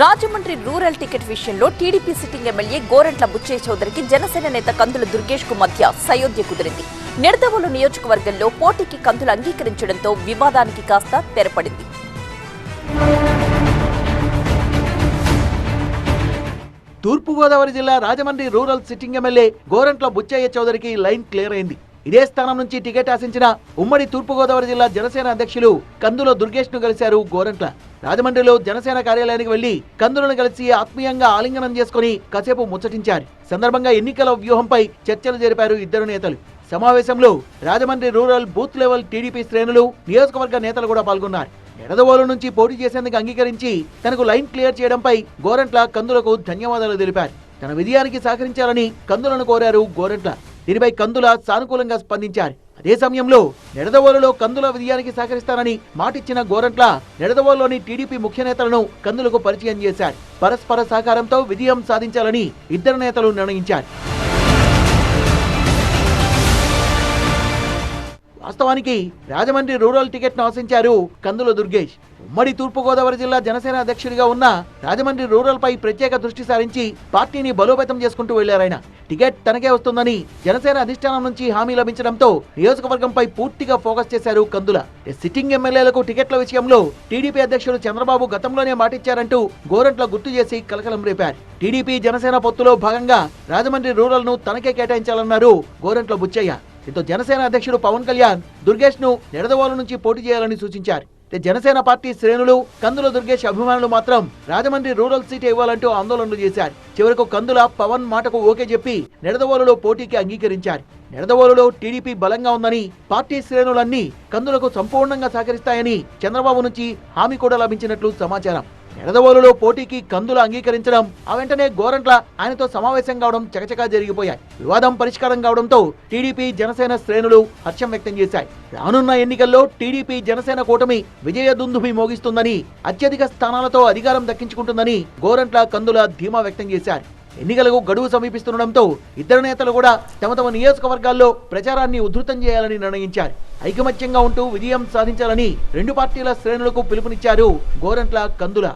Rajahmundry rural ticket విషయంలో TDP sitting MLA Gorantla Butchaiah చౌదరికి Janasena నేత కందుల దుర్గేష్కు మధ్య సయోధ్య కుదిరింది. నిడదవోలు నియోజకవర్గంలో పోటీకి కందులు అంగీకరించడంతో వివాదానికి కాస్త తెరపడింది. తూర్పుగోదావరి జిల్లా Rajahmundry rural sitting MLA Gorantla Buchaiah చౌదరికి line clear అయింది. ఇదే స్థానం నుంచి టికెట్ ఆశించిన ఉమ్మడి తూర్పుగోదావరి జిల్లా జనసేన అధ్యక్షులు కందుల దుర్గేష్ను కలిశారు గోరంట్ల. రాజమండ్రిలో జనసేన కార్యాలయానికి వెళ్ళి కందులను కలిసి ఆత్మీయంగా ఆలింగనం చేసుకుని కాసేపు ముచ్చటించారు. సందర్భంగా ఎన్నికల వ్యూహంపై చర్చలు జరిపారు ఇద్దరు నేతలు. సమావేశంలో Rajahmundry rural booth level TDP శ్రేణులు నియోజకవర్గ నేతలు కూడా పాల్గొన్నారు. ఎడదవోలు నుంచి పోటీ చేసేందుకు అంగీకరించి తనకు లైన్ క్లియర్ చేయడంపై గోరంట్ల కందులకు ధన్యవాదాలు తెలిపారు. తన విజయానికి సహకరించాలని కందులను కోరారు గోరంట్ల. దీనిపై కందుల సానుకూలంగా స్పందించారు. అదే సమయంలో నిడదవోలులో కందుల విజయానికి సహకరిస్తానని మాటిచ్చిన గోరంట్ల నిడదవోలులోని టీడీపీ ముఖ్య నేతలను కందులకు పరిచయం చేశారు. పరస్పర సహకారంతో విజయం సాధించాలని ఇద్దరు నేతలు నిర్ణయించారు. వాస్తవానికి రాజమండ్రి రూరల్ టికెట్ను ఆశించారు కందుల దుర్గేష్. ఉమ్మడి తూర్పుగోదావరి జిల్లా జనసేన అధ్యక్షుడిగా ఉన్న రాజమండ్రి రూరల్ పై ప్రత్యేక దృష్టి సారించి పార్టీని బలోపేతం చేసుకుంటూ వెళ్ళారాయన టికెట్ తనకే వస్తుందని జనసేన అధిష్టానం నుంచి హామీ లభించడంతో నియోజకవర్గంపై పూర్తిగా ఫోకస్ చేశారు కందుల. సిట్టింగ్ ఎమ్మెల్యేలకు టికెట్ల విషయంలో టీడీపీ అధ్యక్షుడు చంద్రబాబు గతంలోనే మాటిచ్చారంటూ గోరంట్ల గుర్తు చేసి కలకలం రేపారు. టీడీపీ జనసేన పొత్తులో భాగంగా రాజమండ్రి రూరల్ను తనకే కేటాయించాలన్నారు గోరంట్ల బుచ్చయ్య. దీంతో జనసేన అధ్యక్షుడు పవన్ కళ్యాణ్ దుర్గేష్ను నిడదవోలు నుంచి పోటీ చేయాలని సూచించారు. జనసేన పార్టీ శ్రేణులు కందుల దుర్గేష్ అభిమానులు మాత్రం రాజమండ్రి రూరల్ సీట్ ఇవ్వాలంటూ ఆందోళనలు చేశారు. చివరకు కందుల పవన్ మాటకు ఓకే చెప్పి నిడదవోలులో పోటీకి అంగీకరించారు. నిడదవోలులో టీడీపీ బలంగా ఉందని పార్టీ శ్రేణులన్నీ కందులకు సంపూర్ణంగా సహకరిస్తాయని చంద్రబాబు నుంచి హామీ కూడా లభించినట్లు సమాచారం. ఎడదవోలులో పోటీకి కందుల అంగీకరించడం ఆ వెంటనే గోరంట్ల ఆయనతో సమావేశం కావడం చకచకా జరిగిపోయాయి. వివాదం పరిష్కారం కావడంతో టీడీపీ జనసేన శ్రేణులు హర్షం వ్యక్తం చేశాయి. రానున్న ఎన్నికల్లో టీడీపీ జనసేన కూటమి విజయ దుందుభి మోగిస్తుందని అత్యధిక స్థానాలతో అధికారం దక్కించుకుంటుందని గోరంట్ల కందుల ధీమా వ్యక్తం చేశారు. ఎన్నికలకు గడువు సమీపిస్తుండటంతో ఇద్దరు నేతలు కూడా తమ తమ నియోజకవర్గాల్లో ప్రచారాన్ని ఉధృతం చేయాలని నిర్ణయించారు. ఐకమత్యంగా ఉంటూ విజయం సాధించాలని రెండు పార్టీల శ్రేణులకు పిలుపునిచ్చారు గోరంట్ల కందుల.